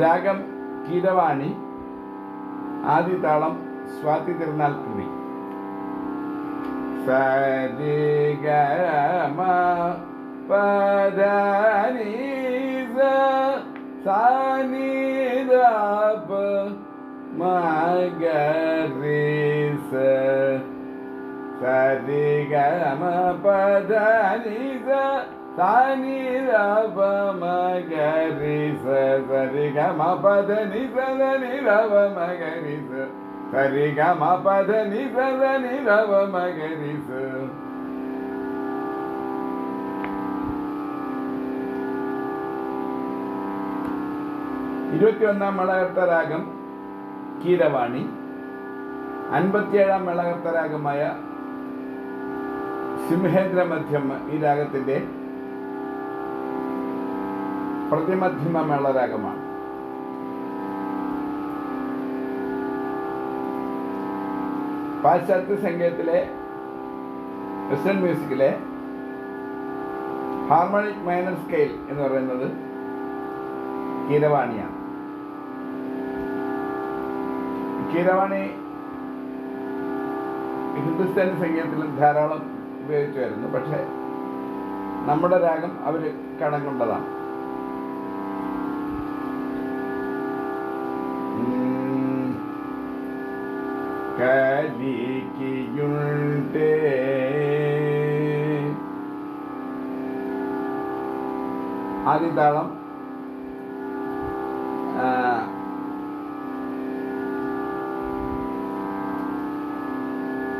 രാഗം കീരവാണി ആദ്യ താളം സ്വാതി തിരുനാൾ കൃതി സരിഗമ പദനി സാനിദപ മഗരിസ സരിഗമ പദനി സാനിദപ മഗരിസ സരിഗമ പദനി സനിരവ മഗരിസ സരിഗമ പദനി സനിരവ മഗരിസ ഇരുപത്തിയൊന്നാം മേളകർത്ത കീരവാണി. അൻപത്തിയേഴാം മേളകർത്ത സിംഹേന്ദ്ര മധ്യം ഈ രാഗത്തിന്റെ പ്രതിമധ്യമ മേളരാഗമാണ് പാശ്ചാത്യ സംഗീതത്തിലെ വെസ്റ്റേൺ മ്യൂസിക്കിലെ ഹാർമോണിക് മൈനർ സ്കെയിൽ എന്ന് പറയുന്നത് കീരവാണിയാണ്. കീരവാണി ഹിന്ദുസ്ഥാനി സംഗീതത്തിലും ധാരാളം ഉപയോഗിച്ചു വരുന്നു. പക്ഷേ നമ്മുടെ രാഗം അവർ കടം കൊണ്ടതാണ് കലിക്കുയുണ്ടേ. ആദ്യ താളം. ആ,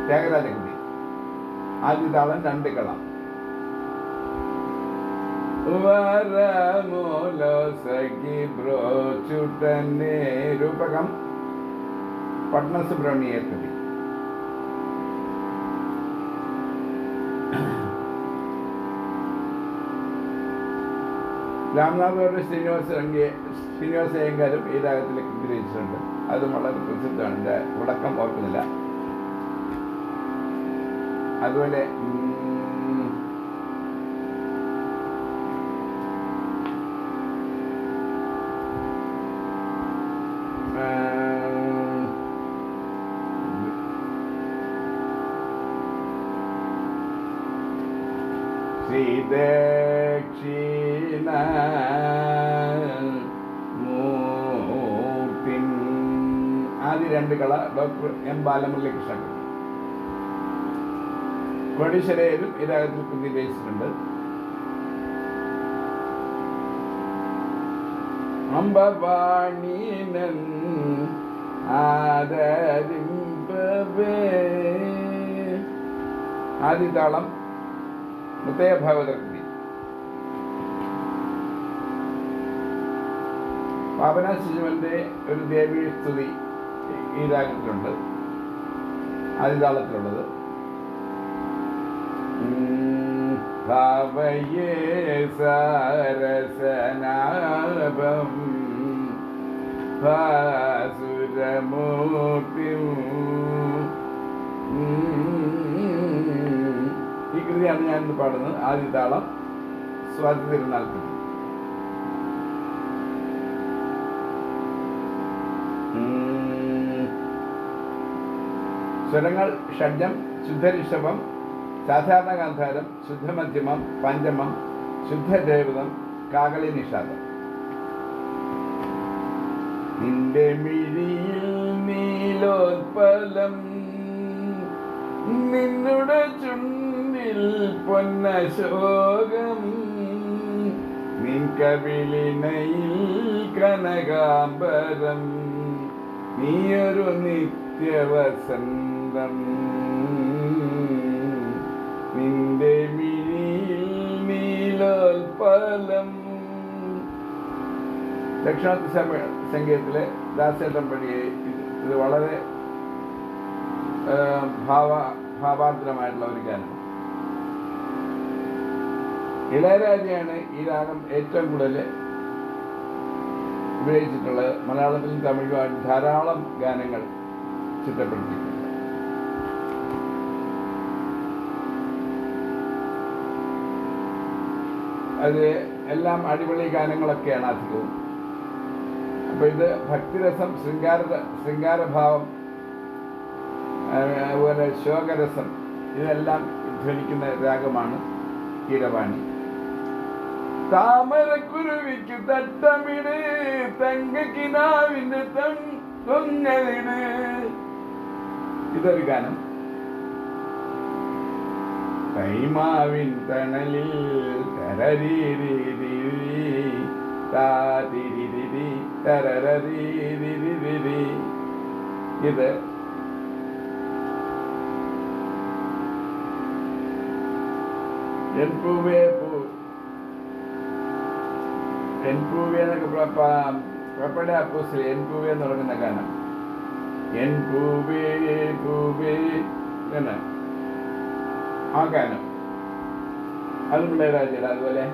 ത്യാഗരാജകൃതി ആദ്യ രണ്ട് കളം. വരമോലോ സഖി ബ്രോച്ചുട്ടനെ രൂപകം പട്ന സുബ്രഹ്മണ്യ കൃതി രാംനാഥോട് ശ്രീനിവാസ ശ്രീനിവാസ അയ്യങ്കാരും ഈ രാഗത്തിൽ ഗ്രഹിച്ചിട്ടുണ്ട് അതും വളരെ പ്രസിദ്ധമാണ്. ഉടക്കം ഓർക്കുന്നില്ല. അതുപോലെ ആദ്യ രണ്ട് കള ഡോക്ടർ എം ബാലമുരളികൃഷ്ണൻ. കോടീശ്വരയിലും കൃതി രചിച്ചിട്ടുണ്ട് അമ്പവാണീനൻ ആദരിമ്പവേ ആദ്യ താളം മുത്തയ ഭാഗവത കൃതി പാപന ശിശുവന്റെ ഒരു ദേവീ സ്തുതി. ഈ രാഗത്തിലുണ്ട് ആദ്യ താളത്തിലുള്ളത് ഉം, ഭാവയേ സാരസനാഭം ഭാസുരമൂർത്തിം. ഈ കൃതിയാണ് ഞാനിന്ന് പാടുന്നത്. ആദ്യ സ്വാതി തിരുനാൾ കൃതി സ്വരങ്ങൾ ഷഡ്ജം ശുദ്ധരിഷഭം സാധാരണ ഗാന്ധാരം ശുദ്ധമധ്യമം പഞ്ചമം ശുദ്ധദേവതം കാകളി നിഷാദം നിന്റെ മിഴിയിൽ നീലോത്പലം നിന്നുടെ ചുണ്ടിൽ പൊന്നശോകം നിൻ കവിളിനയിൽ കനകാംബരം നീയൊരു നിത്യവസന്തം നിന്റെ മിഴിയിൽ നീലോൽപലം ദക്ഷിണാത്യ സംഗീതത്തിലെ ദാസേട്ടൻ പണിയെ ഇത് വളരെ ഭാവ ഭാവാർദ്രമായിട്ടുള്ള ഒരു ഗാനം. ഇളയരാജയാണ് ഈ രാഗം ഏറ്റവും കൂടുതൽ ഉപയോഗിച്ചിട്ടുള്ളത്. മലയാളത്തിലും തമിഴുമായിട്ട് ധാരാളം ഗാനങ്ങൾ ചിട്ടപ്പെടുത്തിയിട്ടുണ്ട്. അത് എല്ലാം അടിപൊളി ഗാനങ്ങളൊക്കെയാണ് അധികവും അപ്പൊ ഇത് ഭക്തിരസം ശൃംഗാര ശൃംഗാരഭാവം അതുപോലെ ശോകരസം ഇതെല്ലാം ധ്വനിക്കുന്ന രാഗമാണ് കീരവാണി താമരക്കുരുവിക്ക് തട്ടമിട് തങ്കക്കിനാവിന്റെ തൊങ്ങലിട്. ഇതൊരു ഗാനം. കൈമാവിൻ തണലിൽ ഇത് എൻ പൂവേ എന്നൊക്കെ എൻ പൂവേ എന്ന് തുടങ്ങുന്ന ഗാനം എൻ പൂവേ പൂവേ ആ ഗാനം അതും ഇളയരാജയുടെ അതുപോലെ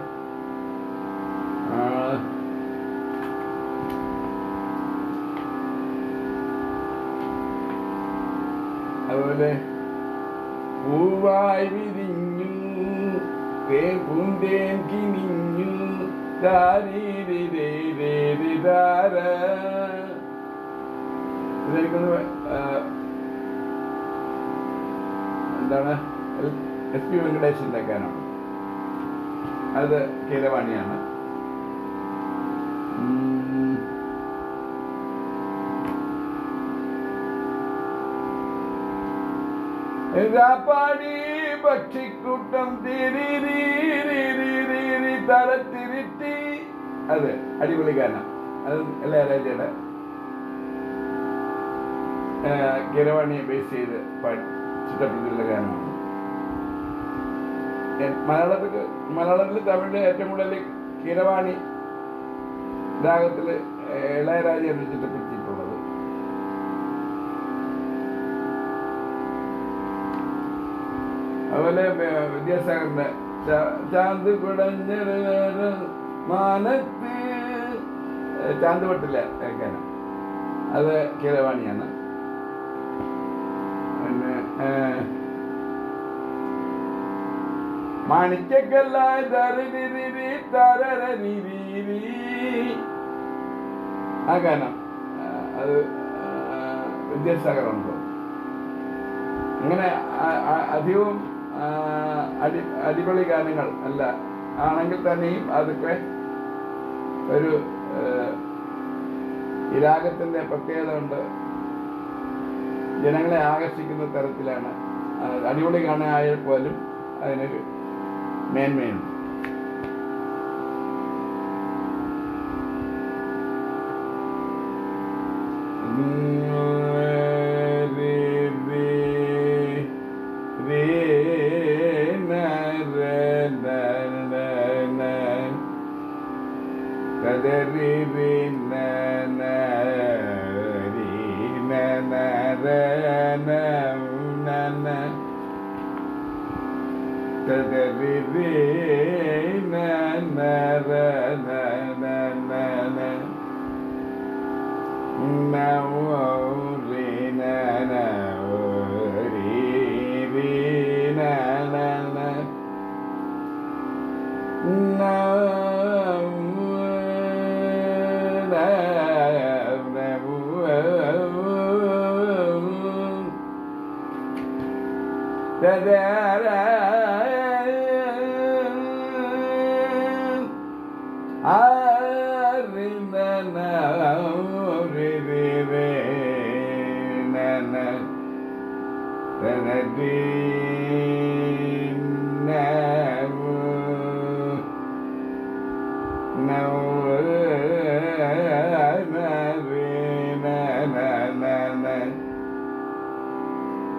അതുപോലെ പൂവായി വിരിഞ്ഞു തേൻ പൂന്തേൻ കിനിഞ്ഞു ദാരീരിരേരിരാര. ഇതെനിക്കൊന്ന് ആ, എന്താണ് എസ് പി വെങ്കടേശിന്റെ ഗാനമാണ് അത് കീരവാണിയാണ് ഉം. രാപ്പാടി പക്ഷിക്കൂട്ടം തിരിരീരീരീരീരി തരത്തിരുത്തി അതെ അടിപൊളി ഗാനം അത് ഇളയരാജയുടെ കിരവാണിയെ ബേസ് ചെയ്ത് പാടി ചിട്ടപ്പെടുത്തിയുള്ള ഗാനമാണ് എ- മലയാളത്തിൽ മലയാളത്തിൽ തമിഴിൽ ഏറ്റവും കൂടുതൽ കിരവാണി രാഗത്തിൽ ഇളയരാജയാണ് ചിട്ടപ്പെടുത്തിയിട്ടുള്ളത് അതുപോലെ വിദ്യാസാഗറിന്റെ ചാന്ത് കുടഞ്ഞൊരു മാനത്ത് ചാന്ത് പട്ടില്ല ഗാനം അത് കിരവാണിയാണ് പിന്നെ ഏഹ്, തരനിരി തരരരിരിരി. ആ ഗാനം. അത് വിദ്യാസാഗറുണ്ട്. അങ്ങനെ അധികവും അടി അടിപൊളി ഗാനങ്ങൾ അല്ല. ആണെങ്കിൽ തന്നെയും അതൊക്കെ ഒരു രാഗത്തിന്റെ പ്രത്യേകത ഉണ്ട്. ജനങ്ങളെ ആകർഷിക്കുന്ന തരത്തിലാണ്. അടിപൊളി ഗാനമായാൽ പോലും അതിനൊരു மேன்மையும் that, that ra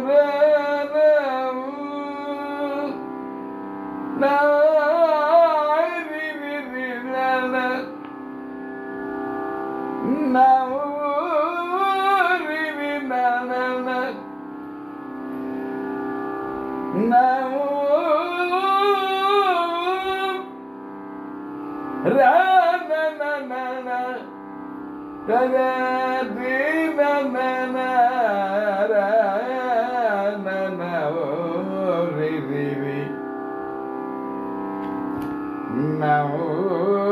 بابه now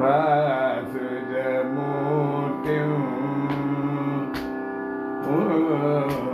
Basudamurtim Oh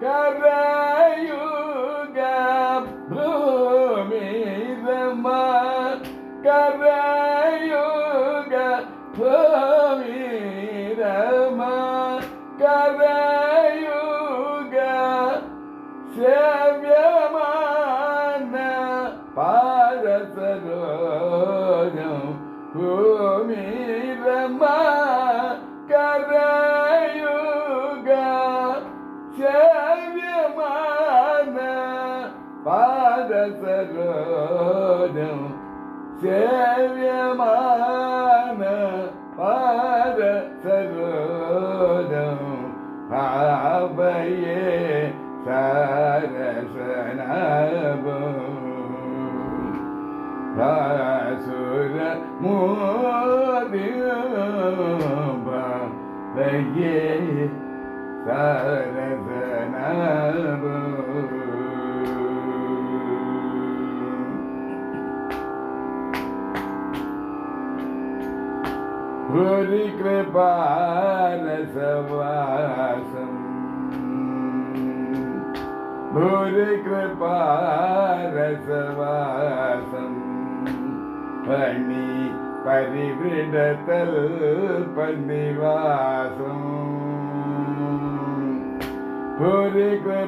caralho. പാരസരോജം സേവ്യമാന പാരസരോജം ഭാവയേ സരസനഭം ഭാസുര മോദിയേ സരസനഭം कृपारसवासम् भूरिकृपारसवासम् पणि परिवृडतल् पन्निवासम् भूरिकृपारसवासम्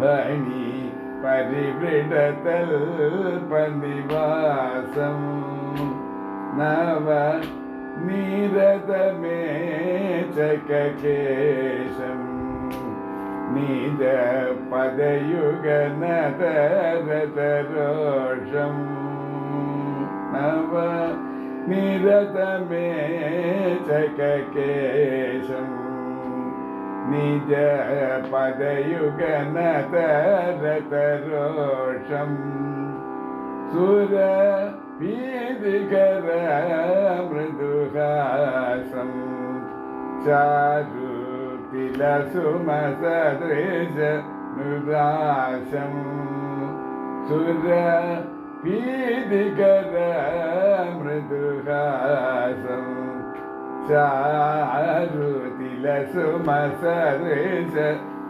பணி பரிவிடத்தல் பந்திவாசம் പരിവൃഢതൽ പന്നിവാസം നവ നീരതമേ ചകേശം നീത പദയുഗനതരതരോഷം നവ നിരതമേ ചകേശം നിജ வீதிகர மிருதுகாசம். சாரு தில சுமசதேச மிருதாசம். சுர பீதிகர மிருதுகாசம். சாரு தில சுமசதேச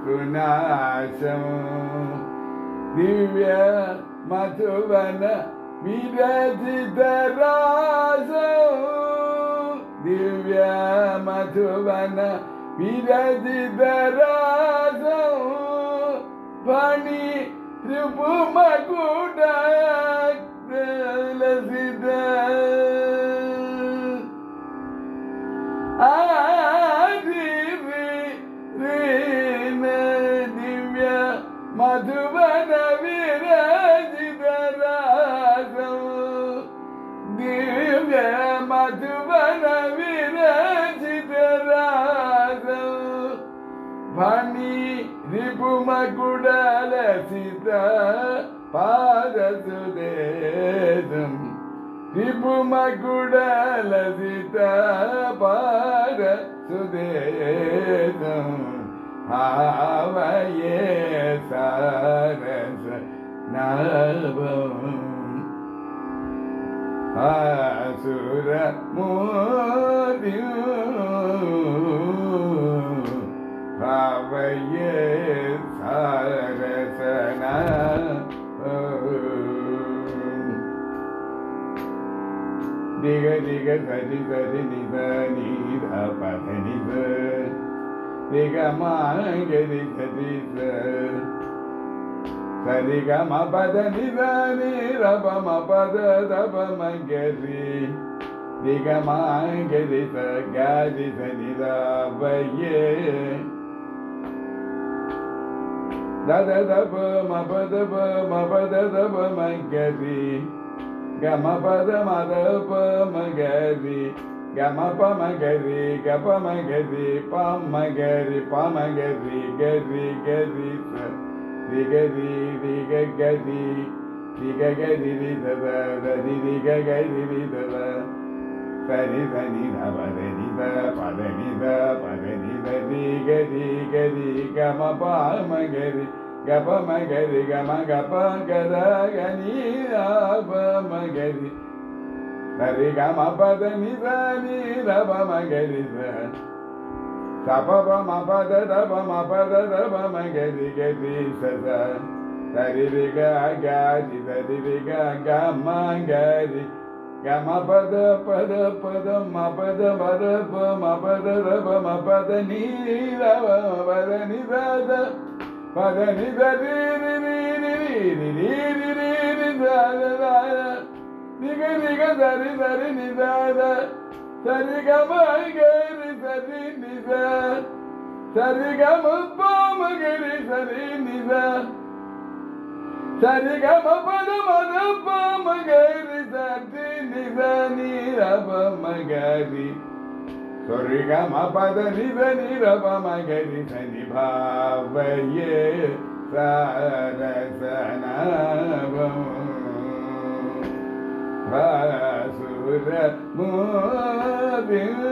ருணாசம் திவ்ய மதுவன വിരജിതരാജവും ദിവ്യ മധുവന വിരജിതരാജവും പണി ത്രിപുമകുട ലസിത குமகுடலசித பாரசுதேசம் ரிபுமகுடலசித பாரசுதேசம் ஆவையே சாரச நபம். ஆசுர மோதியும். ஆவையே ரிக ரிக கரி கரி நிப நீத பத நிப ரிகமாகரி கரி சரிகம பத நித நீரபம பத தபம கரி ரிகமாகரி ச கரி சனிதாபயே Da da da ba ma ba da ba ma ba da da ba ma ga గమపద మదప మగరి గమప మగరి గప మగరి పమగరి పమగరి గరి గరి దిగరి దిగ గరి దిగ గరి విధవ గరి దిగ గరి విధవ సరి సని నవ దని ద పదని ద పదని ద దిగ దిగ దిగ మప మగరి గప మగరి గమ గప గద గని మగరి సరి గమ పద ని సని రవ మగరి సప మపద రవ మపద రవ మగరి గరి సద సరి విగ గారి సరి విగ గమ గరి గమ పద పద పద మపద మరప మపద రవ మపద నీ రవ మపద ని సద பதனி தரி நிக நிக தரி தரி நிதாத சரி கமகரி சரி நித சரி கமபமகரி சரி நித சரி கமபத மத பமகரி சரி நித நீரபமகரி சொரிக மபத நித நிரப மகரி சனி பாவையே சாரசனபம் பாசுர மோதில்